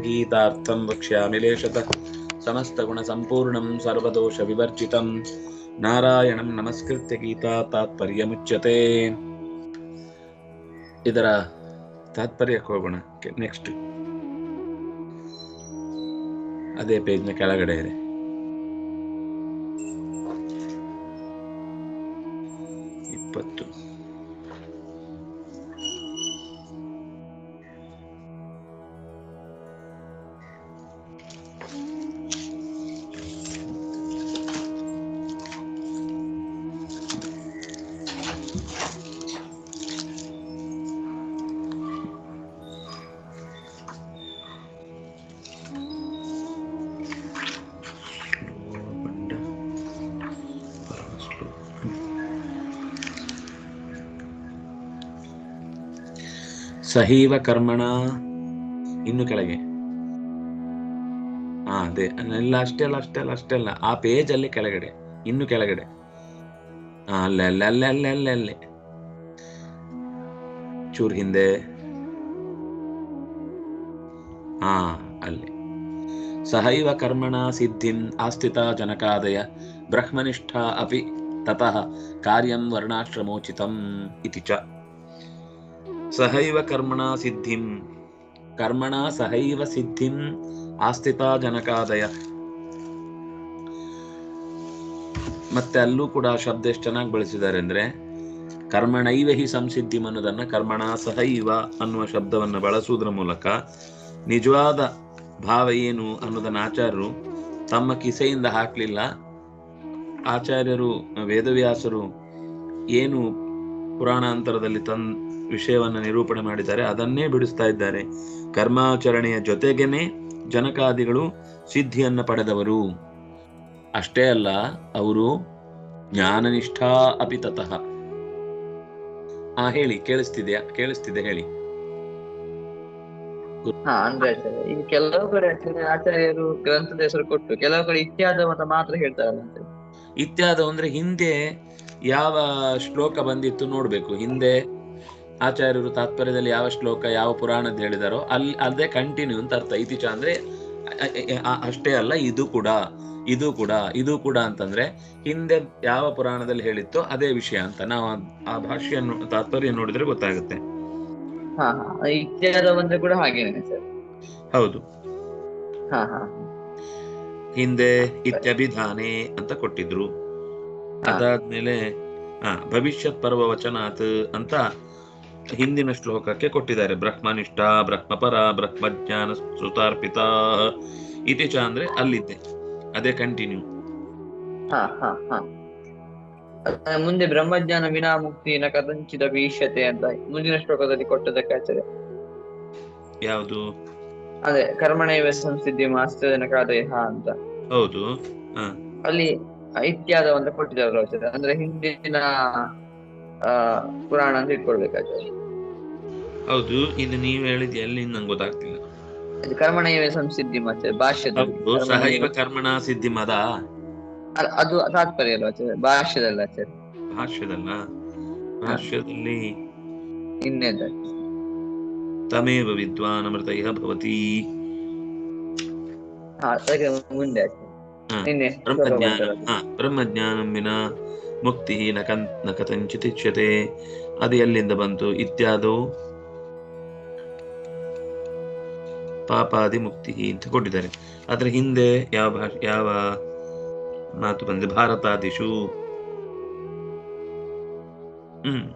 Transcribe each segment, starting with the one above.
गीतार्थं वक्ष्यामि लेशतः समस्तगुणसम्पूर्णं सर्वदोषविवर्जितं ನಾರಾಯಣಂ ನಮಸ್ಕೃತ್ಯ ಗೀತಾ ತಾತ್ಪರ್ಯಮುಚ್ಯತೆ ಇದರ ತಾತ್ಪರ್ಯಕ್ಕೆ ಹೋಗೋಣ ನೆಕ್ಸ್ಟ್ ಅದೇ ಪೇಜ್ನ ಕೆಳಗಡೆ ಇದೆ ಸಹೀವ ಕರ್ಮಣ. ಇನ್ನು ಕೆಳಗೆ. ಹಾ ಅದೇ. ಇಲ್ಲ ಅಷ್ಟೇ ಅಲ್ಲ ಅಷ್ಟೇ ಅಲ್ಲ ಅಷ್ಟೇ ಅಲ್ಲ. ಆ ಪೇಜ್ ಅಲ್ಲಿ ಕೆಳಗಡೆ. ಇನ್ನು ಕೆಳಗಡೆ. ಹಾ ಅಲ್ಲೇ ಅಲ್ಲೇ ಅಲ್ಲೇ ಅಲ್ಲೇ ಅಲ್ಲೇ ಅಲ್ಲೇ. ಚೂರ್ ಹಿಂದೆ. ಹಾ ಅಲ್ಲಿ. ಸಹೈವ ಕರ್ಮಣ ಸಿದ್ಧಿಂ ಆಸ್ಥಿತ ಜನಕಾದಯ. ಬ್ರಹ್ಮನಿಷ್ಠ ಅಪಿ ತತಃ ಕಾರ್ಯಂ ವರ್ಣಾಶ್ರಮೋಚಿತಂ ಇತಿ ಚ. ಸಹೈವ ಕರ್ಮಣ ಸಿದ್ಧಿಂ ಕರ್ಮಣ ಸಹೈವ ಸಿದ್ಧಿಂ ಆಸ್ಥಿತ ಜನಕಾದಯ ಮತ್ತೆ ಅಲ್ಲೂ ಕೂಡ ಶಬ್ದ ಎಷ್ಟು ಚೆನ್ನಾಗಿ ಬಳಸಿದ್ದಾರೆ ಅಂದ್ರೆ, ಕರ್ಮಣೈವ ಹಿ ಸಂಸಿದ್ಧಿಂ ಅನ್ನೋದನ್ನ ಕರ್ಮಣ ಸಹೈವ ಅನ್ನುವ ಶಬ್ದವನ್ನು ಬಳಸುವುದರ ಮೂಲಕ ನಿಜವಾದ ಭಾವ ಏನು ಅನ್ನೋದನ್ನ ಆಚಾರ್ಯರು ತಮ್ಮ ಕಿಸೆಯಿಂದ ಹಾಕಲಿಲ್ಲ. ಆಚಾರ್ಯರು, ವೇದವ್ಯಾಸರು ಏನು ಪುರಾಣಾಂತರದಲ್ಲಿ ತನ್ ವಿಷಯವನ್ನು ನಿರೂಪಣೆ ಮಾಡಿದ್ದಾರೆ. ಅದನ್ನೇ ಬಿಡಿಸ್ತಾ ಇದ್ದಾರೆ. ಕರ್ಮಾಚರಣೆಯ ಜೊತೆಗೇನೆ ಜನಕಾದಿಗಳು ಸಿದ್ಧಿಯನ್ನ ಪಡೆದವರು. ಅಷ್ಟೇ ಅಲ್ಲ ಅವರು ಜ್ಞಾನನಿಷ್ಠಾ ಅಪಿ ತತಃ. ಆ ಹೇಳಿ ಕೇಳಿಸ್ತಿದ್ಯಾ ಕೇಳಿಸ್ತಿದೆ ಹೇಳಿ. ಅಂದ್ರೆ ಈಗ ಕೆಲವು ಕಡೆ ಆಚಾರ್ಯರು ಗ್ರಂಥದ ಹೆಸರು ಕೊಟ್ಟು ಕೆಲವು ಕಡೆ ಇತ್ಯಾದವನ್ನ ಮಾತ್ರ ಹೇಳ್ತಾರಂತೆ ಇತ್ಯಾದ ಅಂದ್ರೆ ಹಿಂದೆ ಯಾವ ಶ್ಲೋಕ ಬಂದಿತ್ತು ನೋಡ್ಬೇಕು. ಹಿಂದೆ ಆಚಾರ್ಯರು ತಾತ್ಪರ್ಯದಲ್ಲಿ ಯಾವ ಶ್ಲೋಕ ಯಾವ ಪುರಾಣದ ಹೇಳಿದಾರೋ ಅಲ್ಲಿ ಅದೇ ಕಂಟಿನ್ಯೂ ಅಂತ ಅರ್ಥ. ಇತಿಚ ಅಂದ್ರೆ ಅಷ್ಟೇ ಅಲ್ಲ ಇದು ಕೂಡ ಇದು ಕೂಡ ಇದು ಕೂಡ ಅಂತಂದ್ರೆ ಹಿಂದೆ ಯಾವ ಪುರಾಣದಲ್ಲಿ ಹೇಳಿತ್ತೋ ಅದೇ ವಿಷಯ ಅಂತ. ನಾವು ಆ- ಭಾಷೆಯನ್ನು ಭಾಷೆಯ ತಾತ್ಪರ್ಯ ನೋಡಿದ್ರೆ ಗೊತ್ತಾಗುತ್ತೆ. ಕೂಡ ಹೌದು. ಹಿಂದೆ ಇತ್ಯಭಿಧಾನೆ ಅಂತ ಕೊಟ್ಟಿದ್ರು. ಅದಾದ್ಮೇಲೆ ಹ ಭವಿಷ್ಯತ್ ಪರ್ವ ವಚನಾತ್ ಅಂತ ಹಿಂದಿನ ಶ್ಲೋಕಕ್ಕೆ ಕೊಟ್ಟಿದ್ದಾರೆ. ಬ್ರಹ್ಮನಿಷ್ಠ ಬ್ರಹ್ಮಪರ ಬ್ರಹ್ಮಜ್ಞಾನ ಸುತಾರ್ಪಿತ ಇತಿ ಚ ಅಂದ್ರೆ ಅಲ್ಲಿದ್ದೆ. ಅದೇ ಕಂಟಿನ್ಯೂ ಹಾ ಹಾ ಹಾ. ಮುಂದೆ ಬ್ರಹ್ಮಜ್ಞಾನ ವಿನಾ ಮುಕ್ತಿ ನ ಕದಂಚಿತ ಭೀಷ್ಯತೆ ಅಂತ ಮುಂದಿನ ಶ್ಲೋಕದಲ್ಲಿ ಕೊಟ್ಟದಕ್ಕೆ ಆಚಾರ್ಯ ಯಾವುದು? ಅದೇ ಕರ್ಮಣೈವ ಸಂಸಿದ್ಧಿ ದೇಹ ಅಂತ. ಹೌದು. ಅಲ್ಲಿ ಇತ್ಯಾದ ಒಂದು ಕೊಟ್ಟಿದ್ದಾರೆ ಅಂದ್ರೆ ಹಿಂದಿನ ಪುರಾಣ ಅಂತ ಇಟ್ಕೊಳ್ಬೇಕಾಗ್ತದೆ ಹೌದು ಇದು ನೀವು ಹೇಳಿದ ಎಲ್ಲಿ ನಂಗೆ ಗೊತ್ತಾಗ್ತಿಲ್ಲ. ಇದು ಕರ್ಮಣೈವ ಸಂಸಿದ್ಧಿ ಮತ್ತೆ ಭಾಷ್ಯದ ಕರ್ಮಣ ಸಿದ್ಧಿ ಮದ? ಅದು ತಾತ್ಪರ್ಯ ಅಲ್ವಾ ಆಚಾರ್ಯ? ಭಾಷ್ಯದಲ್ಲ ಆಚಾರ್ಯ. ಭಾಷ್ಯದಲ್ಲ? ಭಾಷ್ಯದಲ್ಲಿ ಇನ್ನೇದ. ತಮೇವ ವಿದ್ವಾನ್ ಅಮೃತೈಹ ಭವತಿ. ಹಾ ಅದಕ್ಕೆ ಮುಂದೆ ಬ್ರಹ್ಮಜ್ಞಾನ ಬ್ರಹ್ಮಜ್ಞಾನಂ ವಿನ ಮುಕ್ತಿ ನ ಕನ್ನ ಕಥಂಚಿತ್ ಇಚ್ಯತೆ ಅದು ಎಲ್ಲಿಂದ ಬಂತು? ಇತ್ಯಾದು? ಪಾಪಾದಿ ಮುಕ್ತಿ ಅಂತ ಕೊಟ್ಟಿದ್ದಾರೆ. ಅದ್ರ ಹಿಂದೆ ಯಾವ ಭಾಷೆ ಯಾವ ಮಾತು ಬಂದಿದೆ? ಭಾರತಾದಿಶು ಹ್ಮ್.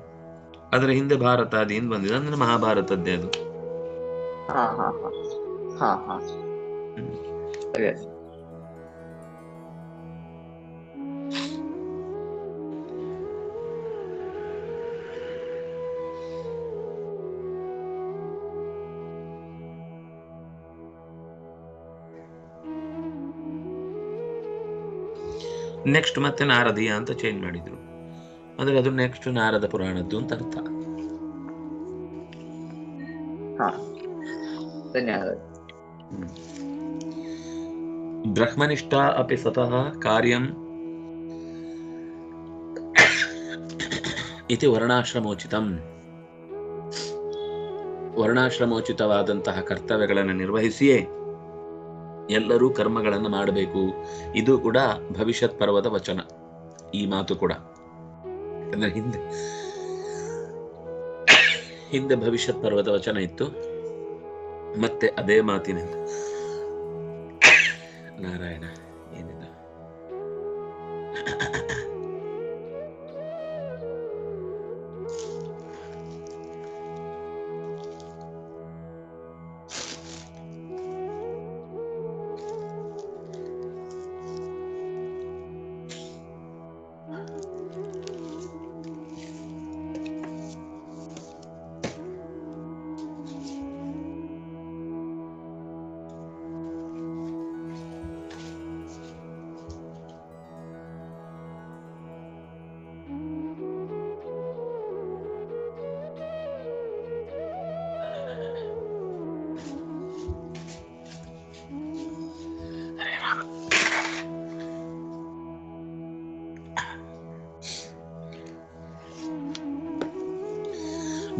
ಅದರ ಹಿಂದೆ ಭಾರತಾದಿ ಅಂತ ಬಂದಿದೆ. ಅಂದ್ರೆ ಮಹಾಭಾರತದ್ದೇ ಅದು. ನೆಕ್ಸ್ಟ್ ಮತ್ತೆ ನಾರದೀಯ ಅಂತ ಚೇಂಜ್ ಮಾಡಿದ್ರು. ಅಂದ್ರೆ ಅದು ನೆಕ್ಸ್ಟ್ ನಾರದ ಪುರಾಣದ್ದು ಅಂತ ಅರ್ಥ. ಬ್ರಹ್ಮನಿಷ್ಠ ಅಪಿ ಸ್ವತಃ ಕಾರ್ಯಂ ಇತಿ ವರ್ಣಾಶ್ರಮೋಚಿತಂ. ವರ್ಣಾಶ್ರಮೋಚಿತವಾದಂತಹ ಕರ್ತವ್ಯಗಳನ್ನು ನಿರ್ವಹಿಸಿಯೇ ಎಲ್ಲರೂ ಕರ್ಮಗಳನ್ನು ಮಾಡಬೇಕು. ಇದು ಕೂಡ ಭವಿಷ್ಯತ್ ಪರ್ವದ ವಚನ. ಈ ಮಾತು ಕೂಡ. ಅಂದ್ರೆ ಹಿಂದೆ ಹಿಂದೆ ಭವಿಷ್ಯತ್ ಪರ್ವದ ವಚನ ಇತ್ತು. ಮತ್ತೆ ಅದೇ ಮಾತಿನಿಂದ. ನಾರಾಯಣ.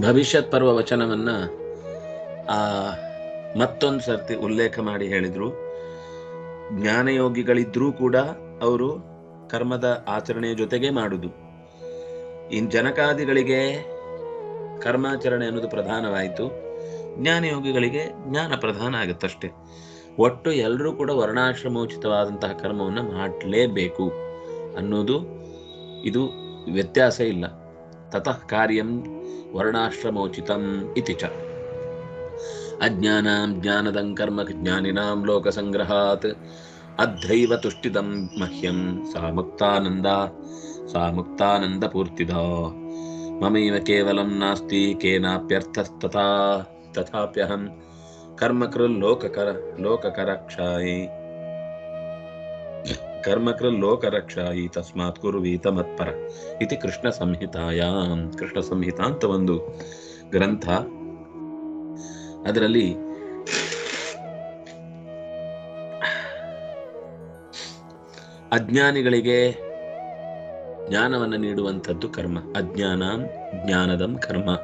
ಭವಿಷ್ಯತ್ ಪರ್ವ ವಚನವನ್ನ, ಆ, ಮತ್ತೊಂದು ಸರ್ತಿ ಉಲ್ಲೇಖ ಮಾಡಿ ಹೇಳಿದ್ರು. ಜ್ಞಾನಯೋಗಿಗಳಿದ್ರೂ ಕೂಡ ಅವರು ಕರ್ಮದ ಆಚರಣೆಯ ಜೊತೆಗೆ ಮಾಡುದು. ಇನ್ ಜನಕಾದಿಗಳಿಗೆ ಕರ್ಮಾಚರಣೆ ಅನ್ನೋದು ಪ್ರಧಾನವಾಯಿತು. ಜ್ಞಾನಯೋಗಿಗಳಿಗೆ ಜ್ಞಾನ ಪ್ರಧಾನ ಆಗುತ್ತಷ್ಟೇ. ಒಟ್ಟು ಎಲ್ಲರೂ ಕೂಡ ವರ್ಣಾಶ್ರಮೋಚಿತವಾದಂತಹ ಕರ್ಮವನ್ನು ಮಾಡಲೇಬೇಕು ಅನ್ನೋದು ಇದು ವ್ಯತ್ಯಾಸ ಇಲ್ಲ. ತತಃ ಕಾರ್ಯಂ ವರ್ಣಾಶ್ರಮೋಚಿತಂ ಇತಿ ಚ. ಅಜ್ಞಾನಾಂ ಜ್ಞಾನದಂ ಕರ್ಮ ಜ್ಞಾನಿನಾಂ ಲೋಕಸಂಗ್ರಹಾತ್. ಅದ್ರೈವ ತುಷ್ಟಿದಂ ಮಹ್ಯಂ ಸಾ ಮುಕ್ತಾನಂದ ಸಾ ಮುಕ್ತಾನಂದ ಪೂರ್ತಿದ. ಮಮೈವ ಕೇವಲಂ ನಾಸ್ತಿ, ಕೇನಾಪ್ಯರ್ಥಸ್ತಥಾ, ತಥಾಪ್ಯಹಂ ಕರ್ಮಕೃಲ್ ಲೋಕಕರ, ಲೋಕಕರಕ್ಷಾಯಿ. ಕರ್ಮಕೃಲ್ ಈ ತಸ್ಮಾತ್ ಕುರುವೀತ ಮತ್ಪರ ಇತಿ ಕೃಷ್ಣ ಸಂಹಿತಾಯಾಮ್ ಕೃಷ್ಣ ಸಂಹಿತಾ ಅಂತ ಒಂದು ಗ್ರಂಥ ಅದರಲ್ಲಿ ಅಜ್ಞಾನಿಗಳಿಗೆ ಜ್ಞಾನವನ್ನು ನೀಡುವಂಥದ್ದು ಕರ್ಮ. ಅಜ್ಞಾನ ಜ್ಞಾನದಂ ಕರ್ಮ.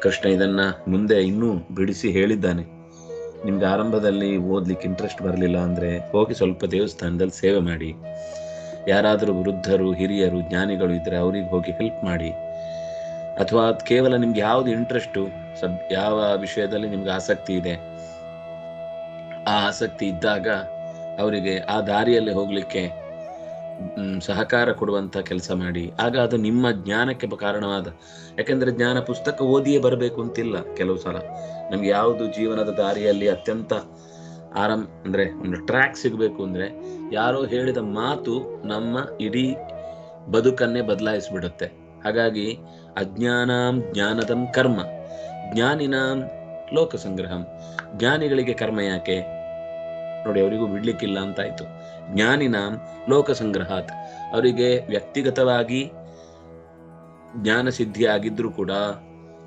ಕೃಷ್ಣ ಇದನ್ನ ಮುಂದೆ ಇನ್ನೂ ಬಿಡಿಸಿ ಹೇಳಿದ್ದಾನೆ. ನಿಮ್ಗೆ ಆರಂಭದಲ್ಲಿ ಓದ್ಲಿಕ್ಕೆ ಇಂಟ್ರೆಸ್ಟ್ ಬರಲಿಲ್ಲ ಅಂದ್ರೆ ಹೋಗಿ ಸ್ವಲ್ಪ ದೇವಸ್ಥಾನದಲ್ಲಿ ಸೇವೆ ಮಾಡಿ. ಯಾರಾದರೂ ವೃದ್ಧರು, ಹಿರಿಯರು, ಜ್ಞಾನಿಗಳು ಇದ್ದರೆ ಅವ್ರಿಗೆ ಹೋಗಿ ಹೆಲ್ಪ್ ಮಾಡಿ. ಅಥವಾ ಕೇವಲ ನಿಮ್ಗೆ ಯಾವ್ದು ಇಂಟ್ರೆಸ್ಟು ಸಬ್ ಯಾವ ವಿಷಯದಲ್ಲಿ ನಿಮ್ಗೆ ಆಸಕ್ತಿ ಇದೆ, ಆ ಆಸಕ್ತಿ ಇದ್ದಾಗ ಅವರಿಗೆ ಆ ದಾರಿಯಲ್ಲಿ ಹೋಗ್ಲಿಕ್ಕೆ ಸಹಕಾರ ಕೊಡುವಂತ ಕೆಲಸ ಮಾಡಿ. ಆಗ ಅದು ನಿಮ್ಮ ಜ್ಞಾನಕ್ಕೆ ಕಾರಣವಾದ. ಯಾಕಂದ್ರೆ ಜ್ಞಾನ ಪುಸ್ತಕ ಓದಿಯೇ ಬರಬೇಕು ಅಂತಿಲ್ಲ ಕೆಲವು ಸಲ. ನಮ್ಗೆ ಯಾವುದು ಜೀವನದ ದಾರಿಯಲ್ಲಿ ಅತ್ಯಂತ ಆರಾಮ್, ಅಂದ್ರೆ ಒಂದು ಟ್ರ್ಯಾಕ್ ಸಿಗಬೇಕು ಅಂದ್ರೆ ಯಾರೋ ಹೇಳಿದ ಮಾತು ನಮ್ಮ ಇಡೀ ಬದುಕನ್ನೇ ಬದಲಾಯಿಸಿಬಿಡುತ್ತೆ. ಹಾಗಾಗಿ ಅಜ್ಞಾನಂ ಜ್ಞಾನದಂ ಕರ್ಮ. ಜ್ಞಾನಿನಾಂ ಲೋಕ ಸಂಗ್ರಹಂ ಜ್ಞಾನಿಗಳಿಗೆ ಕರ್ಮ ಯಾಕೆ? ನೋಡಿ, ಅವರಿಗೂ ಬಿಡ್ಲಿಕ್ಕಿಲ್ಲ ಅಂತಾಯ್ತು. ಜ್ಞಾನಿನಾಂ ಲೋಕ ಸಂಗ್ರಹಾತ್ ಅವರಿಗೆ ವ್ಯಕ್ತಿಗತವಾಗಿ ಜ್ಞಾನ ಸಿದ್ಧಿ ಆಗಿದ್ರು ಕೂಡ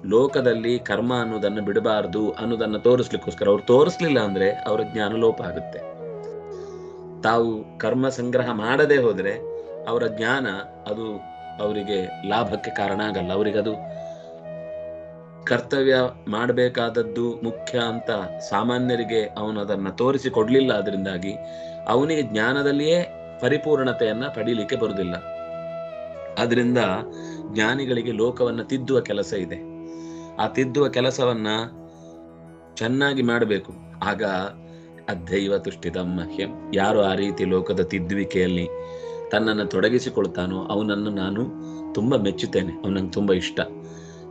ಲೋಕದಲ್ಲಿ ಕರ್ಮ ಅನ್ನೋದನ್ನ ಬಿಡಬಾರದು ಅನ್ನೋದನ್ನು ತೋರಿಸ್ಲಿಕ್ಕೋಸ್ಕರ. ಅವ್ರು ತೋರಿಸ್ಲಿಲ್ಲ ಅಂದ್ರೆ ಅವರ ಜ್ಞಾನ ಲೋಪ ಆಗುತ್ತೆ. ತಾವು ಕರ್ಮ ಸಂಗ್ರಹ ಮಾಡದೆ ಹೋದ್ರೆ ಅವರ ಜ್ಞಾನ ಅದು ಅವರಿಗೆ ಲಾಭಕ್ಕೆ ಕಾರಣ ಆಗಲ್ಲ. ಅವರಿಗೆ ಅದು ಕರ್ತವ್ಯ ಮಾಡಬೇಕಾದದ್ದು ಮುಖ್ಯ ಅಂತ ಸಾಮಾನ್ಯರಿಗೆ ಅವನು ಅದನ್ನ ತೋರಿಸಿ ಕೊಡ್ಲಿಲ್ಲ ಅದರಿಂದಾಗಿ ಅವನಿಗೆ ಜ್ಞಾನದಲ್ಲಿಯೇ ಪರಿಪೂರ್ಣತೆಯನ್ನ ಪಡೀಲಿಕ್ಕೆ ಬರುವುದಿಲ್ಲ ಅದರಿಂದ ಜ್ಞಾನಿಗಳಿಗೆ ಲೋಕವನ್ನ ತಿದ್ದುವ ಕೆಲಸ ಇದೆ. ಆ ತಿದ್ದುವ ಕೆಲಸವನ್ನ ಚೆನ್ನಾಗಿ ಮಾಡಬೇಕು. ಆಗ ಅದ್ದೈವ ತುಷ್ಟಿದ ಮಹ್ಯಂ. ಯಾರು ಆ ರೀತಿ ಲೋಕದ ತಿದ್ದುವಿಕೆಯಲ್ಲಿ ತನ್ನನ್ನು ತೊಡಗಿಸಿಕೊಳ್ತಾನೋ ಅವನನ್ನು ನಾನು ತುಂಬಾ ಮೆಚ್ಚುತ್ತೇನೆ. ಅವನಂಗೆ ತುಂಬಾ ಇಷ್ಟ.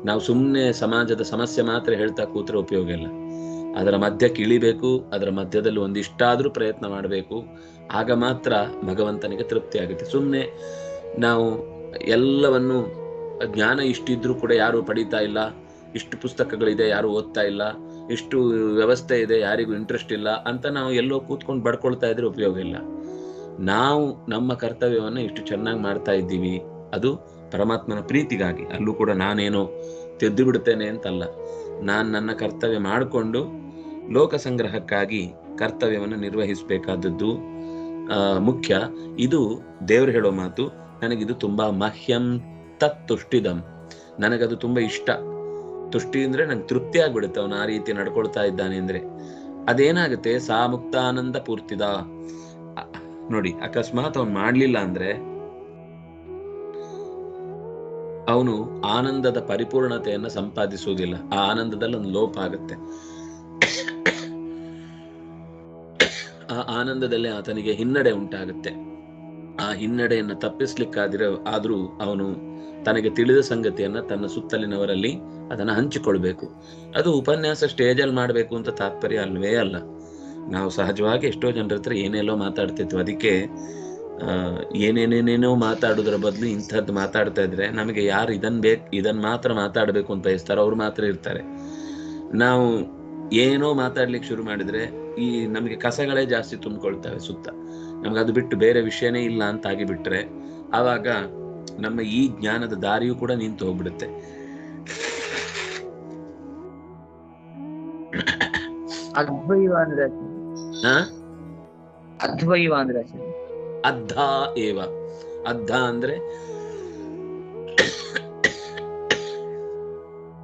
ನಾವು ಸುಮ್ಮನೆ ಸಮಾಜದ ಸಮಸ್ಯೆ ಮಾತ್ರ ಹೇಳ್ತಾ ಕೂತ್ರೆ ಉಪಯೋಗ ಇಲ್ಲ. ಅದರ ಮಧ್ಯಕ್ಕೆ ಇಳಿಬೇಕು ಅದರ ಮಧ್ಯದಲ್ಲಿ ಒಂದಿಷ್ಟಾದರೂ ಪ್ರಯತ್ನ ಮಾಡಬೇಕು, ಆಗ ಮಾತ್ರ ಭಗವಂತನಿಗೆ ತೃಪ್ತಿ ಆಗುತ್ತೆ. ಸುಮ್ಮನೆ ನಾವು ಎಲ್ಲವನ್ನು, ಜ್ಞಾನ ಇಷ್ಟಿದ್ರೂ ಕೂಡ ಯಾರು ಪಡೀತಾ ಇಲ್ಲ, ಇಷ್ಟು ಪುಸ್ತಕಗಳಿದೆ ಯಾರು ಓದ್ತಾ ಇಲ್ಲ, ಇಷ್ಟು ವ್ಯವಸ್ಥೆ ಇದೆ ಯಾರಿಗೂ ಇಂಟ್ರೆಸ್ಟ್ ಇಲ್ಲ ಅಂತ ನಾವು ಎಲ್ಲೋ ಕೂತ್ಕೊಂಡು ಬಡ್ಕೊಳ್ತಾ ಇದ್ರೆ ಉಪಯೋಗ ಇಲ್ಲ. ನಾವು ನಮ್ಮ ಕರ್ತವ್ಯವನ್ನು ಇಷ್ಟು ಚೆನ್ನಾಗಿ ಮಾಡ್ತಾ ಇದ್ದೀವಿ. ಅದು ಪರಮಾತ್ಮನ ಪ್ರೀತಿಗಾಗಿ ಅಲ್ಲೂ ಕೂಡ ನಾನೇನು ತೆದ್ದು ಬಿಡ್ತೇನೆ ಅಂತಲ್ಲ. ನಾನು ನನ್ನ ಕರ್ತವ್ಯ ಮಾಡಿಕೊಂಡು ಲೋಕ ಸಂಗ್ರಹಕ್ಕಾಗಿ ಕರ್ತವ್ಯವನ್ನು ನಿರ್ವಹಿಸಬೇಕಾದದ್ದು ಮುಖ್ಯ. ಇದು ದೇವರು ಹೇಳೋ ಮಾತು, ನನಗಿದು ತುಂಬಾ ಮಹ್ಯಂ ತತ್ ತುಷ್ಟಿದಂ. ನನಗದು ತುಂಬಾ ಇಷ್ಟ. ತುಷ್ಟಿ ಅಂದ್ರೆ ನಂಗೆ ತೃಪ್ತಿ ಆಗ್ಬಿಡುತ್ತೆ, ಅವನು ಆ ರೀತಿ ನಡ್ಕೊಳ್ತಾ ಇದ್ದಾನೆ ಅಂದ್ರೆ. ಅದೇನಾಗುತ್ತೆ? ಸಾ ಮುಕ್ತಾನಂದ ಪೂರ್ತಿದ ನೋಡಿ, ಅಕಸ್ಮಾತ್ ಅವ್ನು ಮಾಡ್ಲಿಲ್ಲ ಅಂದ್ರೆ ಅವನು ಆನಂದದ ಪರಿಪೂರ್ಣತೆಯನ್ನ ಸಂಪಾದಿಸುವುದಿಲ್ಲ. ಆ ಆನಂದದಲ್ಲಿ ಒಂದು ಲೋಪ ಆಗುತ್ತೆ. ಆ ಆನಂದದಲ್ಲಿ ಆತನಿಗೆ ಹಿನ್ನಡೆ ಉಂಟಾಗುತ್ತೆ. ಆ ಹಿನ್ನಡೆಯನ್ನು ತಪ್ಪಿಸ್ಲಿಕ್ಕಾದ್ರೆ ಆದ್ರೂ ಅವನು ತನಗೆ ತಿಳಿದ ಸಂಗತಿಯನ್ನ ತನ್ನ ಸುತ್ತಲಿನವರಲ್ಲಿ ಅದನ್ನ ಹಂಚಿಕೊಳ್ಬೇಕು. ಅದು ಉಪನ್ಯಾಸ ಸ್ಟೇಜಲ್ಲಿ ಮಾಡಬೇಕು ಅಂತ ತಾತ್ಪರ್ಯ ಅಲ್ವೇ ಅಲ್ಲ. ನಾವು ಸಹಜವಾಗಿ ಎಷ್ಟೋ ಜನರ ಹತ್ರ ಏನೆಲ್ಲೋ ಮಾತಾಡ್ತಿದ್ವು. ಅದಕ್ಕೆ ಏನೇನೇನೇನೋ ಮಾತಾಡೋದ್ರ ಬದಲು ಇಂಥದ್ದು ಮಾತಾಡ್ತಾ ಇದ್ರೆ ನಮಗೆ ಯಾರು ಇದನ್ ಬೇಕು ಇದನ್ ಮಾತ್ರ ಮಾತಾಡಬೇಕು ಅಂತ ಬಯಸ್ತಾರೋ ಅವ್ರು ಮಾತ್ರ ಇರ್ತಾರೆ. ನಾವು ಏನೋ ಮಾತಾಡ್ಲಿಕ್ಕೆ ಶುರು ಮಾಡಿದ್ರೆ ಈ ನಮಗೆ ಕಸಗಳೇ ಜಾಸ್ತಿ ತುಂಬಿಕೊಳ್ತವೆ ಸುತ್ತ. ನಮ್ಗೆ ಅದು ಬಿಟ್ಟು ಬೇರೆ ವಿಷಯನೇ ಇಲ್ಲ ಅಂತ ಆಗಿಬಿಟ್ರೆ ಆವಾಗ ನಮ್ಮ ಈ ಜ್ಞಾನದ ದಾರಿಯೂ ಕೂಡ ನಿಂತು ಹೋಗ್ಬಿಡುತ್ತೆ. ಅದ್ವೈವ ಅಂದ್ರೆ ಅದ್ಧ ಏವ. ಅದ್ಧ ಅಂದ್ರೆ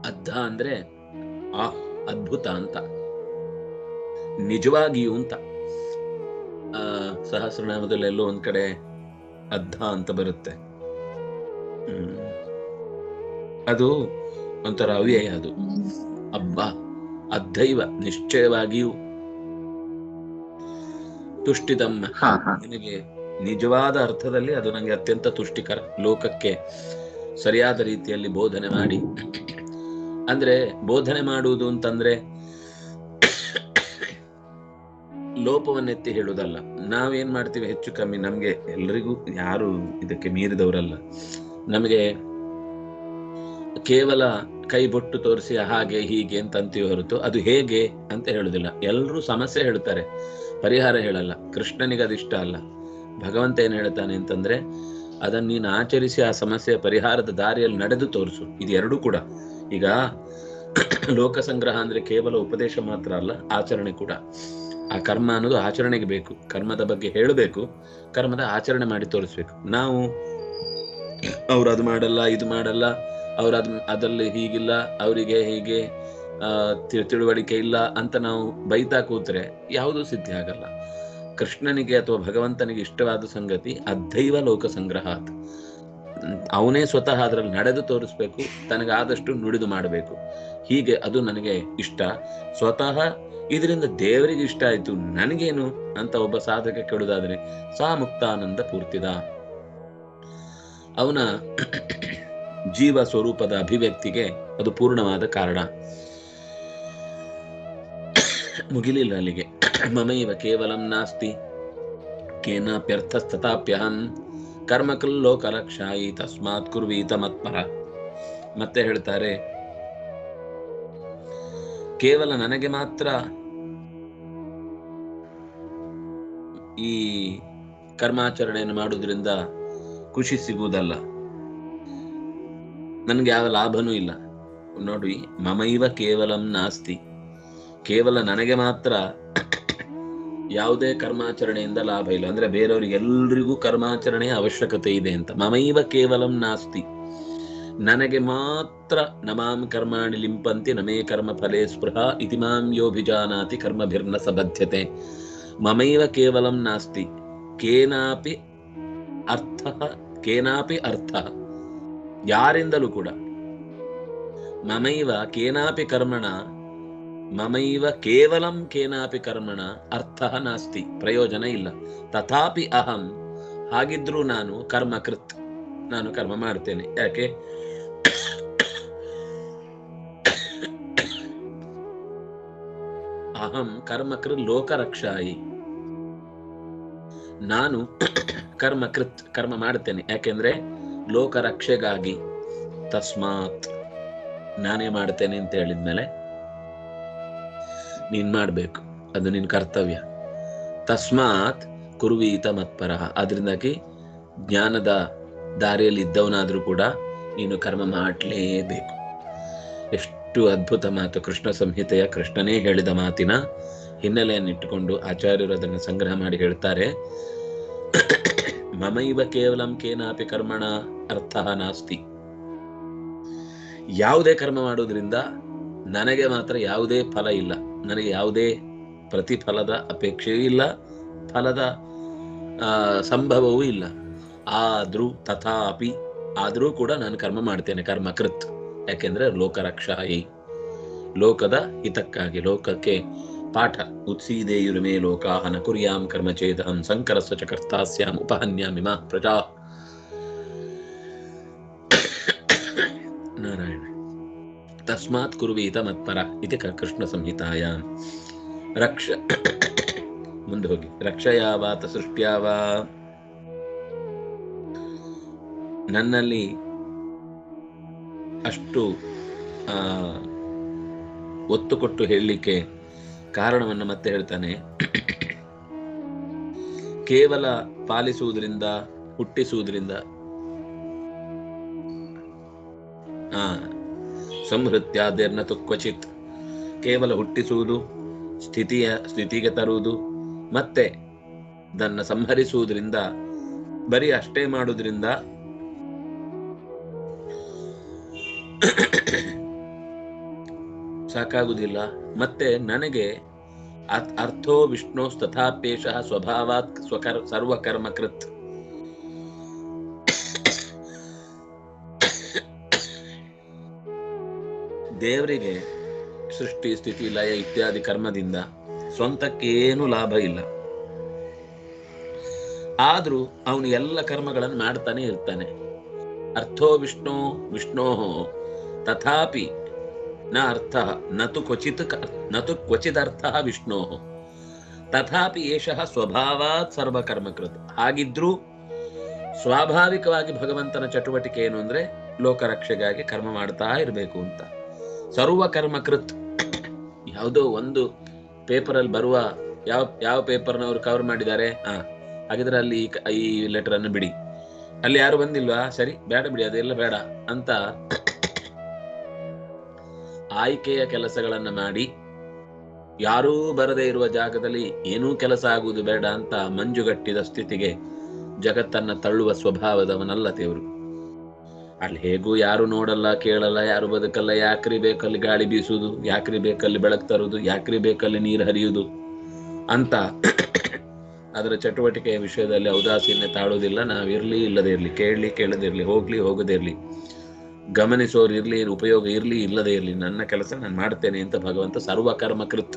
ಅದ್ಧ ಅಂದ್ರೆ ಆ ಅದ್ಭುತ ಅಂತ. ನಿಜವಾಗಿಯೂ ಅಂತ. ಸಹಸ್ರನಾಮದಲ್ಲಿ ಎಲ್ಲೋ ಒಂದ್ ಕಡೆ ಅದ್ಧ ಅಂತ ಬರುತ್ತೆ. ಅದು ಒಂಥರ ಅವ್ಯಯ ಅದು. ಅಬ್ಬಾ ಅದ್ದೈವ ನಿಶ್ಚಯವಾಗಿಯೂ. ಹಾ. ನಿನಗೆ ನಿಜವಾದ ಅರ್ಥದಲ್ಲಿ ಅದು ನನಗೆ ಅತ್ಯಂತ ತುಷ್ಟಿಕರ. ಲೋಕಕ್ಕೆ ಸರಿಯಾದ ರೀತಿಯಲ್ಲಿ ಬೋಧನೆ ಮಾಡಿ. ಅಂದ್ರೆ ಬೋಧನೆ ಮಾಡುವುದು ಅಂತಂದ್ರೆ ಲೋಪವನ್ನೆತ್ತಿ ಹೇಳುವುದಲ್ಲ. ನಾವೇನ್ ಮಾಡ್ತೀವಿ? ಹೆಚ್ಚು ಕಮ್ಮಿ ನಮ್ಗೆ ಎಲ್ರಿಗೂ ಯಾರು ಇದಕ್ಕೆ ಮೀರಿದವರಲ್ಲ. ನಮಗೆ ಕೇವಲ ಕೈ ಬೊಟ್ಟು ತೋರಿಸಿ ಹಾಗೆ ಹೀಗೆ ಅಂತ ಅಂತೀವಿ ಹೊರತು ಅದು ಹೇಗೆ ಅಂತ ಹೇಳುದಿಲ್ಲ ಎಲ್ಲರೂ ಸಮಸ್ಯೆ ಹೇಳ್ತಾರೆ. ಪರಿಹಾರ ಹೇಳಲ್ಲ. ಕೃಷ್ಣನಿಗೆ ಅದಿಷ್ಟ ಅಲ್ಲ. ಭಗವಂತ ಏನು ಹೇಳ್ತಾನೆ ಅಂತಂದ್ರೆ ಅದನ್ನ ನೀನು ಆಚರಿಸಿ ಆ ಸಮಸ್ಯೆ ಪರಿಹಾರದ ದಾರಿಯಲ್ಲಿ ನಡೆದು ತೋರಿಸು. ಇದು ಎರಡೂ ಕೂಡ. ಈಗ ಲೋಕ ಸಂಗ್ರಹ ಅಂದ್ರೆ ಕೇವಲ ಉಪದೇಶ ಮಾತ್ರ ಅಲ್ಲ, ಆಚರಣೆ ಕೂಡ. ಆ ಕರ್ಮ ಅನ್ನೋದು ಆಚರಣೆಗೆ ಬೇಕು. ಕರ್ಮದ ಬಗ್ಗೆ ಹೇಳಬೇಕು, ಕರ್ಮದ ಆಚರಣೆ ಮಾಡಿ ತೋರಿಸ್ಬೇಕು. ನಾವು ಅವ್ರು ಅದು ಮಾಡಲ್ಲ, ಇದು ಮಾಡಲ್ಲ ಅವ್ರು ಅದ್ ಅದಲ್ಲಿ ಹೀಗಿಲ್ಲ, ಅವರಿಗೆ ಹೀಗೆ ತಿಳುವಳಿಕೆ ಇಲ್ಲ ಅಂತ ನಾವು ಬೈತಾ ಕೂತ್ರೆ ಯಾವುದೂ ಸಿದ್ಧಿ ಆಗಲ್ಲ. ಕೃಷ್ಣನಿಗೆ ಅಥವಾ ಭಗವಂತನಿಗೆ ಇಷ್ಟವಾದ ಸಂಗತಿ ಅದ್ದೈವ ಲೋಕ ಸಂಗ್ರಹ ಅವನೇ ಸ್ವತಃ ಅದರಲ್ಲಿ ನಡೆದು ತೋರಿಸ್ಬೇಕು, ತನಗಾದಷ್ಟು ನುಡಿದು ಮಾಡಬೇಕು. ಹೀಗೆ ಅದು ನನಗೆ ಇಷ್ಟ. ಸ್ವತಃ ಇದರಿಂದ ದೇವರಿಗೆ ಇಷ್ಟ ಆಯ್ತು, ನನಗೇನು ಅಂತ ಒಬ್ಬ ಸಾಧಕ ಕೇಳುದಾದ್ರೆ, ಸಾ ಮುಕ್ತಾನಂದ ಪೂರ್ತಿದ. ಅವನ ಜೀವ ಸ್ವರೂಪದ ಅಭಿವ್ಯಕ್ತಿಗೆ ಅದು ಪೂರ್ಣವಾದ ಕಾರಣ. ಮುಗಿಲಿಲ್ಲ ಅಲ್ಲಿಗೆ. ಮಮೈವ ಕೇವಲಂ ನಾಸ್ತಿ ಕೇನಾಪ್ಯರ್ಥಸ್ತಥಾಪ್ಯಹಂ ಕರ್ಮ ಕಲ್ಲೋಕಲಕ್ಷಾಯಿ ತಸ್ಮಾತ್ ಕುರ್ವೀತ ಮತ್ಪರ ಮತ್ತೆ ಹೇಳ್ತಾರೆ, ಕೇವಲ ನನಗೆ ಮಾತ್ರ ಈ ಕರ್ಮಾಚರಣೆಯನ್ನು ಮಾಡುವುದರಿಂದ ಖುಷಿ ಸಿಗುವುದಲ್ಲ. ನನಗೆ ಯಾವ ಲಾಭನೂ ಇಲ್ಲ. ನೋಡಿ ಮಮೈವ ಕೇವಲಂ ನಾಸ್ತಿ. ಕೇವಲ ನನಗೆ ಮಾತ್ರ ಯಾವುದೇ ಕರ್ಮಾಚರಣೆಯಿಂದ ಲಾಭ ಇಲ್ಲ. ಅಂದ್ರೆ ಬೇರೆಯವ್ರಿಗೆ ಎಲ್ರಿಗೂ ಕರ್ಮಾಚರಣೆಯ ಅವಶ್ಯಕತೆ ಇದೆ ಅಂತ. ಮಮೈವ ಕೇವಲಂ ನಾಸ್ತಿ. ನನಗೆ ಮಾತ್ರ ನಮಾಂ ಕರ್ಮಾಣಿ ಲಿಂಪಂತಿ ನಮೇ ಕರ್ಮ ಫಲೇ ಸ್ಪೃಹ, ಇತಿ ಮಾಂ ಯೋಭಿಜಾನಾತಿ ಕರ್ಮಭಿರ್ನ ಸಬದ್ಧತೆ ಮಮೈವ ಕೇವಲಂ ನಾಸ್ತಿ. ಕೇನಾಪಿ ಅರ್ಥ ಕೇನಾಪಿ ಅರ್ಥ. ಯಾರಿಂದಲೂ ಕೂಡ. ಮಮೈವ ಕೇನಾಪಿ ಕರ್ಮಣ ಮಮೈವ ಕೇವಲಂ ಕೇನಾಪಿ ಕರ್ಮಣ ಅರ್ಥ ನಾಸ್ತಿ ಪ್ರಯೋಜನ ಇಲ್ಲ. ತಥಾಪಿ ಅಹಂ ಹಾಗಿದ್ರೂ ನಾನು ಕರ್ಮಕೃತ್ ನಾನು ಕರ್ಮ ಮಾಡ್ತೇನೆ ಯಾಕೆ? ಅಹಂ ಕರ್ಮಕೃ ಲೋಕರಕ್ಷಾಯಿ ನಾನು ಕರ್ಮಕೃತ್ ಕರ್ಮ ಮಾಡ್ತೇನೆ ಯಾಕೆಂದ್ರೆ ಲೋಕರಕ್ಷೆಗಾಗಿ ತಸ್ಮಾತ್ ನಾನೇ ಮಾಡ್ತೇನೆ ಅಂತ ಹೇಳಿದ್ಮೇಲೆ ನೀನ್ ಮಾಡ್ಬೇಕು. ಅದು ನಿನ್ ಕರ್ತವ್ಯ. ತಸ್ಮಾತ್ ಕುರುವೀತ ಮತ್ಪರ ಅದರಿಂದಾಗಿ ಜ್ಞಾನದ ದಾರಿಯಲ್ಲಿ ಇದ್ದವನಾದ್ರೂ ಕೂಡ ನೀನು ಕರ್ಮ ಮಾಡಲೇಬೇಕು. ಎಷ್ಟು ಅದ್ಭುತ ಮಾತು. ಕೃಷ್ಣ ಸಂಹಿತೆಯ ಕೃಷ್ಣನೇ ಹೇಳಿದ ಮಾತಿನ ಹಿನ್ನೆಲೆಯನ್ನಿಟ್ಟುಕೊಂಡು ಆಚಾರ್ಯರು ಅದನ್ನು ಸಂಗ್ರಹ ಮಾಡಿ ಹೇಳ್ತಾರೆ. ಮಮೈವ ಕೇವಲಂ ಕೇನಾಪಿ ಕರ್ಮಣ ಅರ್ಥ ನಾಸ್ತಿ. ಯಾವುದೇ ಕರ್ಮ ಮಾಡೋದ್ರಿಂದ ನನಗೆ ಮಾತ್ರ ಯಾವುದೇ ಫಲ ಇಲ್ಲ. ನನಗೆ ಯಾವುದೇ ಪ್ರತಿಫಲದ ಅಪೇಕ್ಷೆಯೂ ಇಲ್ಲ, ಫಲದ ಸಂಭವವೂ ಇಲ್ಲ. ಆದರೂ ತಥಾಪಿ ಆದರೂ ಕೂಡ ನಾನು ಕರ್ಮ ಮಾಡ್ತೇನೆ, ಕರ್ಮಕೃತ್. ಯಾಕೆಂದ್ರೆ ಲೋಕರಕ್ಷಾಯಿ. ಲೋಕದ ಹಿತಕ್ಕಾಗಿ, ಲೋಕಕ್ಕೆ ಪಾಠ. ಉತ್ಸೀದೇಯುರುಮೇ ಲೋಕಾಹನ ಕುರ್ಯಾಂ ಕರ್ಮ ಚೇದಹಂ ಸಂಕರಸ್ವ ಚಕರ್ತಾಸ್ಯಾಂ ಕರ್ತಾಸ್ಯಾಂ ಉಪಹನ್ಯಾಮಿ ಮಾ ಪ್ರಜಾ. ಕುರುವೀತ ಮತ್ಪರ ಕ- ಕೃಷ್ಣ ಸಂಹಿತಾಯ ರಕ್ಷ ಮುಂದೆ ಹೋಗಿ ರಕ್ಷಯಾವಾತ ಸೃಷ್ಟ್ಯಾವ ನನ್ನಲ್ಲಿ ಅಷ್ಟು ಒತ್ತು ಕೊಟ್ಟು ಹೇಳಲಿಕ್ಕೆ ಕಾರಣವನ್ನು ಮತ್ತೆ ಹೇಳ್ತಾನೆ. ಕೇವಲ ಪಾಲಿಸುವುದರಿಂದ, ಹುಟ್ಟಿಸುವುದರಿಂದ ಸಂಹೃತ್ಯಾದೇರ್ನ ಕ್ವಚಿತ್ ಕೇವಲ ಹುಟ್ಟಿಸುವುದು, ಸ್ಥಿತಿಯ, ಸ್ಥಿತಿಗೆ ತರುವುದು, ಮತ್ತೆ ಅದನ್ನ ಸಂಹರಿಸುವುದರಿಂದ, ಬರೀ ಅಷ್ಟೇ ಮಾಡುವುದರಿಂದ ಸಾಕಾಗುವುದಿಲ್ಲ. ಮತ್ತೆ ನನಗೆ ಅರ್- ಅರ್ಥೋ ವಿಷ್ಣು ತಥಾಪೇಶ ಸ್ವಭಾವಾತ್ ಸ್ವಕರ್ ಸರ್ವಕರ್ಮ ದೇವರಿಗೆ ಸೃಷ್ಟಿ ಸ್ಥಿತಿ ಲಯ ಇತ್ಯಾದಿ ಕರ್ಮದಿಂದ ಸ್ವಂತಕ್ಕೇನು ಲಾಭ ಇಲ್ಲ. ಆದ್ರೂ ಅವನು ಎಲ್ಲ ಕರ್ಮಗಳನ್ನು ಮಾಡ್ತಾನೆ ಇರ್ತಾನೆ. ಅರ್ಥೋ ವಿಷ್ಣು ವಿಷ್ಣೋ ತಥಾಪಿ ನ ಅರ್ಥ ನತು ಕ್ವಚಿತ್ ನತು ಕ್ವಚಿದರ್ಥ ವಿಷ್ಣೋ. ತಥಾಪಿ ಏಷಃ ಸ್ವಭಾವಾತ್ ಸರ್ವಕರ್ಮಕೃತ್. ಹಾಗಿದ್ರೂ ಸ್ವಾಭಾವಿಕವಾಗಿ ಭಗವಂತನ ಚಟುವಟಿಕೆ ಏನು ಅಂದ್ರೆ ಲೋಕರಕ್ಷೆಗಾಗಿ ಕರ್ಮ ಮಾಡ್ತಾ ಇರಬೇಕು ಅಂತ. ಸರ್ವ ಕರ್ಮಕೃತ್ ಯಾವುದೋ ಒಂದು ಪೇಪರ್ ಅಲ್ಲಿ ಬರುವ ಯಾವ ಯಾವ ಪೇಪರ್ನವರು ಕವರ್ ಮಾಡಿದ್ದಾರೆ? ಹಾ ಹಾಗಿದ್ರೆ ಅಲ್ಲಿ ಈ ಲೆಟರ್ ಅನ್ನು ಬಿಡಿ. ಅಲ್ಲಿ ಯಾರು ಬಂದಿಲ್ವಾ? ಸರಿ, ಬೇಡ ಬಿಡಿ, ಅದೆಲ್ಲ ಬೇಡ ಅಂತ ಆಯ್ಕೆಯ ಕೆಲಸಗಳನ್ನ ಮಾಡಿ, ಯಾರೂ ಬರದೇ ಇರುವ ಜಾಗದಲ್ಲಿ ಏನೂ ಕೆಲಸ ಆಗುವುದು ಬೇಡ ಅಂತ ಮಂಜುಗಟ್ಟಿದ ಸ್ಥಿತಿಗೆ ಜಗತ್ತನ್ನ ತಳ್ಳುವ ಸ್ವಭಾವದವನಲ್ಲ ದೇವರು. ಅಲ್ಲಿ ಹೇಗೂ ಯಾರು ನೋಡಲ್ಲ, ಕೇಳಲ್ಲ, ಯಾರು ಬದುಕಲ್ಲ, ಯಾಕ್ರಿ ಬೇಕಲ್ಲಿ ಗಾಳಿ ಬೀಸುದು, ಯಾಕ್ರಿ ಬೇಕಲ್ಲಿ ಬೆಳಕು ತರುವುದು ಯಾಕ್ರಿ ಬೇಕಲ್ಲಿ ನೀರು ಹರಿಯುವುದು ಅಂತ ಅದರ ಚಟುವಟಿಕೆಯ ವಿಷಯದಲ್ಲಿ ಔದಾಸೀನ್ಯ ತಾಳೋದಿಲ್ಲ ನಾವಿರ್ಲಿ ಇಲ್ಲದೇ ಇರ್ಲಿ, ಕೇಳಲಿ, ಕೇಳದೇ ಇರ್ಲಿ, ಹೋಗ್ಲಿ, ಹೋಗದೇ ಇರ್ಲಿ, ಗಮನಿಸೋರು ಇರ್ಲಿ, ಉಪಯೋಗ ಇರ್ಲಿ, ಇಲ್ಲದೇ ಇರ್ಲಿ, ನನ್ನ ಕೆಲಸ ನಾನು ಮಾಡ್ತೇನೆ ಅಂತ ಭಗವಂತ ಸರ್ವಕರ್ಮ ಕೃತ್.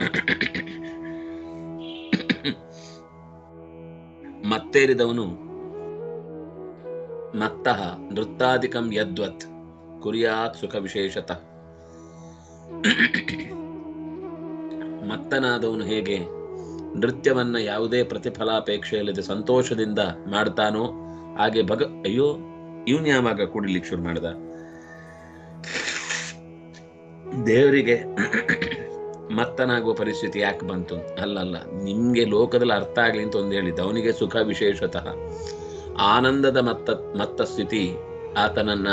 ಮತ್ತೇರಿದವನು ಮತ್ತಃ ನೃತ್ತಾಧಿಕಂ ಯದ್ವತ್. ಕುರಿಯಾತ್ ಸುಖ ವಿಶೇಷತಃ ಮತ್ತನಾದವನು ಹೇಗೆ? ನೃತ್ಯವನ್ನ ಯಾವುದೇ ಪ್ರತಿಫಲಾಪೇಕ್ಷೆಯಲ್ಲದೆ ಸಂತೋಷದಿಂದ ಮಾಡ್ತಾನೋ? ಹಾಗೆ ಭಗ, ಅಯ್ಯೋ, ಇವನ್ ಯಾವಾಗ ಕುಡಿಲಿಕ್ಕೆ ಶುರು ಮಾಡ್ದ? ದೇವರಿಗೆ ಮತ್ತನಾಗುವ ಪರಿಸ್ಥಿತಿ ಯಾಕೆ ಬಂತು? ಅಲ್ಲಲ್ಲ, ನಿಮ್ಗೆ ಲೋಕದಲ್ಲಿ ಅರ್ಥ ಆಗ್ಲಿ ಅಂತ ಒಂದು ಹೇಳಿದ್ದ. ಅವನಿಗೆ ಸುಖ ವಿಶೇಷತಃ ಆನಂದದ ಮತ್ತ ಮತ್ತ ಸ್ಥಿತಿ ಆತನನ್ನ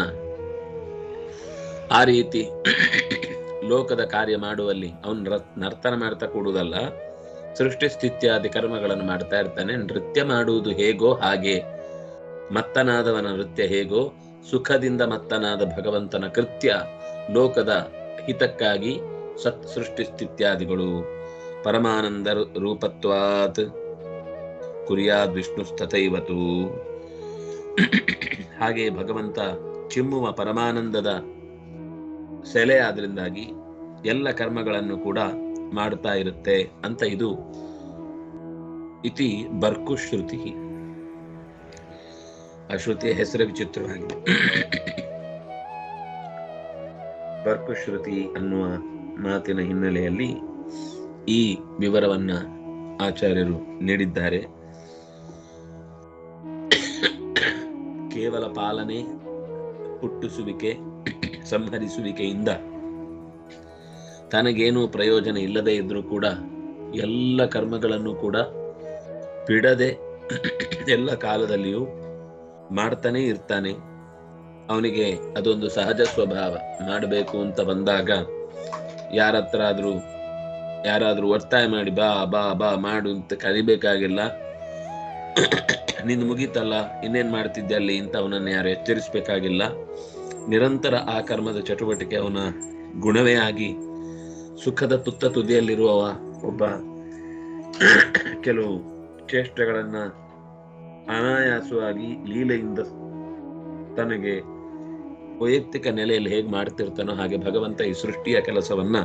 ಆ ರೀತಿ ಲೋಕದ ಕಾರ್ಯ ಮಾಡುವಲ್ಲಿ ಅವನು ನರ್ತನ ಮಾಡ್ತಾ ಕೂಡುವುದಲ್ಲ, ಸೃಷ್ಟಿ ಸ್ಥಿತ್ಯಾದಿ ಕರ್ಮಗಳನ್ನು ಮಾಡ್ತಾ ಇರ್ತಾನೆ. ನೃತ್ಯ ಮಾಡುವುದು ಹೇಗೋ ಹಾಗೆ, ಮತ್ತನಾದವನ ನೃತ್ಯ ಹೇಗೋ, ಸುಖದಿಂದ ಮತ್ತನಾದ ಭಗವಂತನ ಕೃತ್ಯ ಲೋಕದ ಹಿತಕ್ಕಾಗಿ ಸತ್, ಸೃಷ್ಟಿ ಸ್ಥಿತ್ಯಾದಿಗಳು. ಪರಮಾನಂದ ರೂಪತ್ವಾತ್ ಕುರಿಯಾದ್ ವಿಷ್ಣು ತಥೈವತು ಹಾಗೆ ಭಗವಂತ ಚಿಮ್ಮುವ ಪರಮಾನಂದದ ಸೆಲೆ ಆದ್ರಿಂದಾಗಿ ಎಲ್ಲ ಕರ್ಮಗಳನ್ನು ಕೂಡ ಮಾಡ್ತಾ ಇರುತ್ತೆ ಅಂತ ಇದು ಇತಿ ಬರ್ಕು ಶ್ರುತಿ. ಆ ಶ್ರುತಿಯ ಹೆಸರು ವಿಚಿತ್ರವಾಗಿದೆ ಬರ್ಕು ಶ್ರುತಿ ಅನ್ನುವ ಮಾತಿನ ಹಿನ್ನೆಲೆಯಲ್ಲಿ ಈ ವಿವರವನ್ನ ಆಚಾರ್ಯರು ನೀಡಿದ್ದಾರೆ. ಕೇವಲ ಪಾಲನೆ ಹುಟ್ಟಿಸುವಿಕೆ, ಸಂಹರಿಸುವಿಕೆಯಿಂದ ತನಗೇನೂ ಪ್ರಯೋಜನ ಇಲ್ಲದೆ ಇದ್ರೂ ಕೂಡ ಎಲ್ಲ ಕರ್ಮಗಳನ್ನು ಕೂಡ ಬಿಡದೆ ಎಲ್ಲ ಕಾಲದಲ್ಲಿಯೂ ಮಾಡ್ತಾನೆ ಇರ್ತಾನೆ. ಅವನಿಗೆ ಅದೊಂದು ಸಹಜ ಸ್ವಭಾವ. ಮಾಡಬೇಕು ಅಂತ ಬಂದಾಗ ಯಾರತ್ರಾದರೂ, ಯಾರಾದರೂ ಒತ್ತಾಯ ಮಾಡಿ ಬಾ ಬಾ ಬಾ, ಮಾಡು ಅಂತ ಕರಿಬೇಕಾಗಿಲ್ಲ. ನಿಂದು ಮುಗೀತಲ್ಲ, ಇನ್ನೇನ್ ಮಾಡ್ತಿದ್ದೆ ಅಲ್ಲಿ ಇಂತ ಅವನನ್ನ ಯಾರು ಎಚ್ಚರಿಸಬೇಕಾಗಿಲ್ಲ. ನಿರಂತರ ಆ ಕರ್ಮದ ಚಟುವಟಿಕೆ ಅವನ ಗುಣವೇ ಆಗಿ ಸುಖದ ತುತ್ತ ತುದಿಯಲ್ಲಿರುವವ ಒಬ್ಬ ಕೆಲವು ಚೇಷ್ಟೆಗಳನ್ನ ಅನಾಯಾಸವಾಗಿ ಲೀಲೆಯಿಂದ ತನಗೆ ವೈಯಕ್ತಿಕ ನೆಲೆಯಲ್ಲಿ ಹೇಗೆ ಮಾಡ್ತಿರ್ತಾನೋ ಹಾಗೆ ಭಗವಂತ ಈ ಸೃಷ್ಟಿಯ ಕೆಲಸವನ್ನ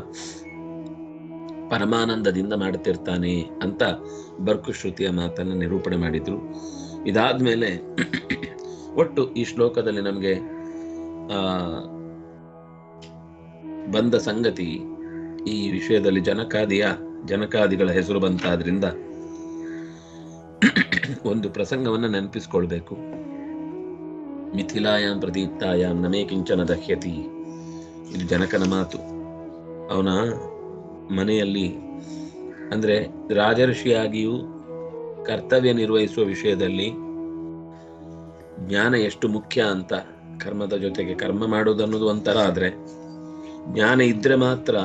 ಪರಮಾನಂದದಿಂದ ಮಾಡ್ತಿರ್ತಾನೆ ಅಂತ ಬರ್ಕು ಶ್ರುತಿಯ ಮಾತನ್ನ ನಿರೂಪಣೆ ಮಾಡಿದ್ರು. ಇದಾದ್ಮೇಲೆ ಒಟ್ಟು ಈ ಶ್ಲೋಕದಲ್ಲಿ ನಮಗೆ ಬಂದ ಸಂಗತಿ ಈ ವಿಷಯದಲ್ಲಿ ಜನಕಾದಿಯ, ಜನಕಾದಿಗಳ ಹೆಸರು ಬಂತಾದ್ರಿಂದ ಒಂದು ಪ್ರಸಂಗವನ್ನ ನೆನಪಿಸ್ಕೊಳ್ಬೇಕು. ಮಿಥಿಲಾಯಾಮ್ ಪ್ರದೀಪ್ತಾಯಾಮ್ ನಮೇ ಕಿಂಚನ ದಹ್ಯತಿ. ಇದು ಜನಕನ ಮಾತು. ಅವನ ಮನೆಯಲ್ಲಿ. ಅಂದ್ರೆ ರಾಜಋಷಿಯಾಗಿಯೂ ಕರ್ತವ್ಯ ನಿರ್ವಹಿಸುವ ವಿಷಯದಲ್ಲಿ ಜ್ಞಾನ ಎಷ್ಟು ಮುಖ್ಯ ಅಂತ ಕರ್ಮದ ಜೊತೆಗೆ ಕರ್ಮ ಮಾಡೋದು ಅನ್ನೋದು ಒಂಥರ ಆದ್ರೆ ಜ್ಞಾನ ಇದ್ರೆ ಮಾತ್ರ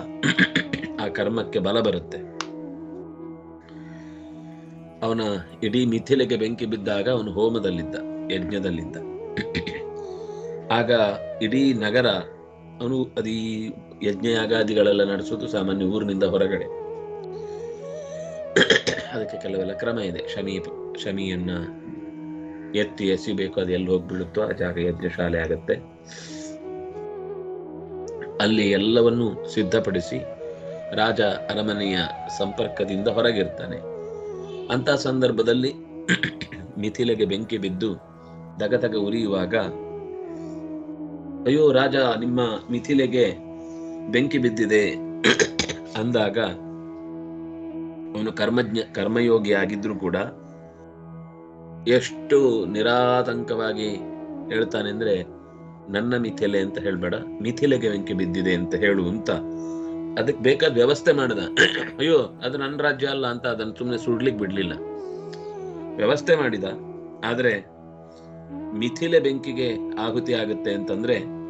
ಆ ಕರ್ಮಕ್ಕೆ ಬಲ ಬರುತ್ತೆ. ಅವನ ಇಡೀ ಮಿಥಿಲೆಗೆ ಬೆಂಕಿ ಬಿದ್ದಾಗ ಅವನು ಹೋಮದಲ್ಲಿದ್ದ, ಯಜ್ಞದಲ್ಲಿದ್ದ. ಆಗ ಇಡೀ ನಗರ, ಅವನು ಅದೀ ಯಜ್ಞ ಯಾಗಾದಿಗಳೆಲ್ಲ ನಡೆಸೋದು ಸಾಮಾನ್ಯ ಊರಿನಿಂದ ಹೊರಗಡೆ. ಅದಕ್ಕೆ ಕೆಲವೆಲ್ಲ ಕ್ರಮ ಇದೆ. ಶನಿ ಶಮಿಯನ್ನ ಎತ್ತಿ ಎಸಿಬೇಕು, ಅದು ಎಲ್ಲಿ ಹೋಗ್ಬಿಡುತ್ತೋ ಆ ಜಾಗ ಯಜ್ಞಶಾಲೆ ಆಗತ್ತೆ. ಅಲ್ಲಿ ಎಲ್ಲವನ್ನೂ ಸಿದ್ಧಪಡಿಸಿ ರಾಜ ಅರಮನೆಯ ಸಂಪರ್ಕದಿಂದ ಹೊರಗಿರ್ತಾನೆ. ಅಂತ ಸಂದರ್ಭದಲ್ಲಿ ಮಿಥಿಲೆಗೆ ಬೆಂಕಿ ಬಿದ್ದು ದಗದಗ ಉರಿಯುವಾಗ, ಅಯ್ಯೋ ರಾಜ, ನಿಮ್ಮ ಮಿಥಿಲೆಗೆ ಬೆಂಕಿ ಬಿದ್ದಿದೆ ಅಂದಾಗ ಅವನು ಕರ್ಮಜ್ಞ, ಕರ್ಮಯೋಗಿ ಆಗಿದ್ರು ಕೂಡ ಎಷ್ಟು ನಿರಾತಂಕವಾಗಿ ಹೇಳ್ತಾನೆ ಅಂದ್ರೆ, ನನ್ನ ಮಿಥಿಲೆ ಅಂತ ಹೇಳ್ಬೇಡ, ಮಿಥಿಲೆಗೆ ಬೆಂಕಿ ಬಿದ್ದಿದೆ ಅಂತ ಹೇಳು ಅಂತ. ಅದಕ್ಕೆ ಬೇಕಾದ ವ್ಯವಸ್ಥೆ ಮಾಡಿದ. ಅಯ್ಯೋ, ಅದು ನನ್ನ ರಾಜ್ಯ ಅಲ್ಲ ಅಂತ ಅದನ್ನು ಸುಮ್ಮನೆ ಸುಡ್ಲಿಕ್ಕೆ ಬಿಡ್ಲಿಲ್ಲ. ವ್ಯವಸ್ಥೆ ಮಾಡಿದ. ಆದ್ರೆ ಮಿಥಿಲೆ ಬೆಂಕಿಗೆ ಆಹುತಿ ಆಗುತ್ತೆ ಅಂತಂದ್ರೆ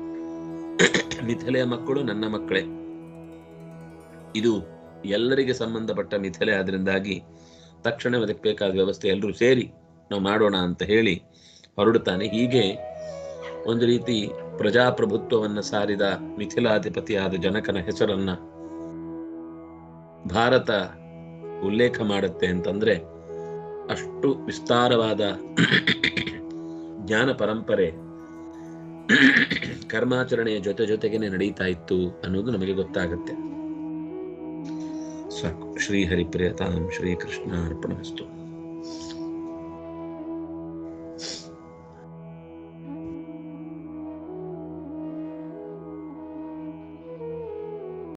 ಮಿಥಿಲೆಯ ಮಕ್ಕಳು ನನ್ನ ಮಕ್ಕಳೇ. ಇದು ಎಲ್ಲರಿಗೆ ಸಂಬಂಧಪಟ್ಟ ಮಿಥಿಲೆ. ಆದ್ರಿಂದಾಗಿ ತಕ್ಷಣ ಅದಕ್ಕೆ ಬೇಕಾದ ವ್ಯವಸ್ಥೆ ಎಲ್ಲರೂ ಸೇರಿ ನಾವು ಮಾಡೋಣ ಅಂತ ಹೇಳಿ ಹೊರಡುತ್ತಾನೆ. ಹೀಗೆ ಒಂದು ರೀತಿ ಪ್ರಜಾಪ್ರಭುತ್ವವನ್ನ ಸಾರಿದ ಮಿಥಿಲಾಧಿಪತಿಯಾದ ಜನಕನ ಹೆಸರನ್ನ ಭಾರತ ಉಲ್ಲೇಖ ಮಾಡುತ್ತೆ ಅಂತಂದ್ರೆ ಅಷ್ಟು ವಿಸ್ತಾರವಾದ ಜ್ಞಾನ ಪರಂಪರೆ ಕರ್ಮಾಚರಣೆಯ ಜೊತೆ ಜೊತೆಗೇನೆ ನಡೀತಾ ಇತ್ತು ಅನ್ನೋದು ನಮಗೆ ಗೊತ್ತಾಗುತ್ತೆ. ಸಾಕು. ಶ್ರೀಹರಿಪ್ರಿಯತಾಂ ಶ್ರೀಕೃಷ್ಣ ಅರ್ಪಣಮಸ್ತು